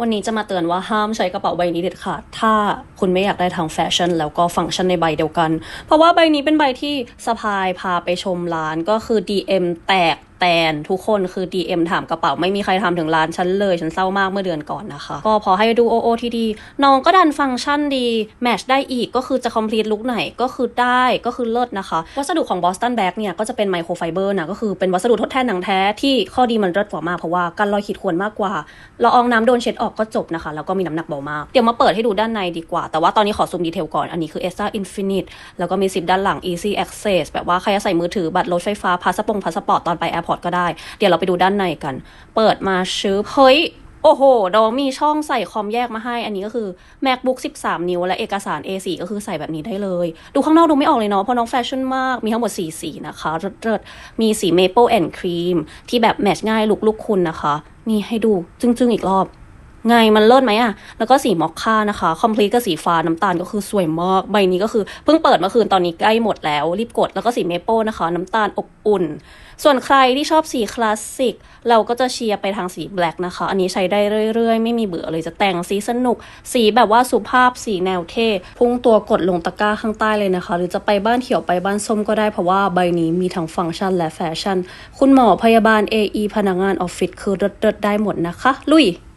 วันนี้จะมาเตือนว่าห้ามใช้กระเป๋าใบนี้เด็ดขาด ถ้าคุณไม่อยากได้ทางแฟชั่น แล้วก็ฟังก์ชันในใบเดียวกัน เพราะว่าใบนี้เป็นใบที่สะพายพาไปชมร้านก็คือ DM แตก แตนทุกคนคือ DM ถามกระเป๋าไม่มีใครทำถึงร้านฉันเลย ฉันเศร้ามากเมื่อเดือนก่อนนะคะ ก็พอให้ดู OO ที่ดี น้องก็ดันฟังก์ชันดี แมชได้อีกก็คือจะ complete ลุคไหนก็คือได้ก็คือเลิศนะคะ วัสดุของ Boston Bag เนี่ยก็จะเป็นไมโครไฟเบอร์นะก็คือเป็นวัสดุทดแทนหนังแท้ที่ข้อดีมันเลิศกว่ามากเพราะว่ากันรอยขีดข่วนมากกว่าละอองน้ำโดนเช็ดออกก็จบนะคะ แล้วก็มีน้ำหนักเบามาก เดี๋ยวมาเปิดให้ดูด้านในดีกว่า แต่ว่าตอนนี้ขอซูมดีเทลก่อน อันนี้คือ ESA Infinite แล้วก็มีซิปด้านหลัง Easy Access แบบว่าใครจะใส่มือถือบัตรรถไฟฟ้าพาสปงพาสปอร์ตตอนไปแอร์พอร์ตก็ได้ เดี๋ยวเราไปดูด้านในกัน เปิดมาชื้อเฮ้ยโอ้โห ดอมีช่องใส่คอมแยกมาให้ อันนี้ก็คือ macbook 13 นิ้ว และเอกสาร A4 ก็คือใส่แบบนี้ได้เลย ดูข้างนอกดูไม่ออกเลยเนาะ เพราะน้องแฟชั่นมาก มีทั้งหมด 4 สีนะคะเริดๆมีสี maple and cream ที่แบบแมทช์ง่ายลุกลุกคุณนะคะ นี่ให้ดูจึ้งๆ อีกรอบ ไงมันเลิศไหมอะแล้วก็สีมอคค่านะคะคอมพลีทกับสีฟ้าน้ำตาลก็คือสวยมาก ใบนี้ก็คือเพิ่งเปิดเมื่อคืนตอนนี้ใกล้หมดแล้ว รีบกดแล้วก็สีเมเปิลนะคะ น้ำตาลอบอุ่น ส่วนใครที่ชอบสีคลาสสิกเราก็จะเชียร์ไปทางสีแบล็กนะคะ อันนี้ใช้ได้เรื่อยๆ ไม่มีเบื่อเลยจะแต่งสีสนุก สีแบบว่าสุภาพสีแนวเท่พุ่งตัวกดลงตะกร้าข้างใต้เลยนะคะ หรือจะไปบ้านเขียวไปบ้านส้มก็ได้เพราะว่าใบนี้มีทั้งฟังก์ชันและแฟชั่น คุณหมอพยาบาล AE พนักงานออฟฟิศคือเลิศๆได้หมดนะคะ ลุย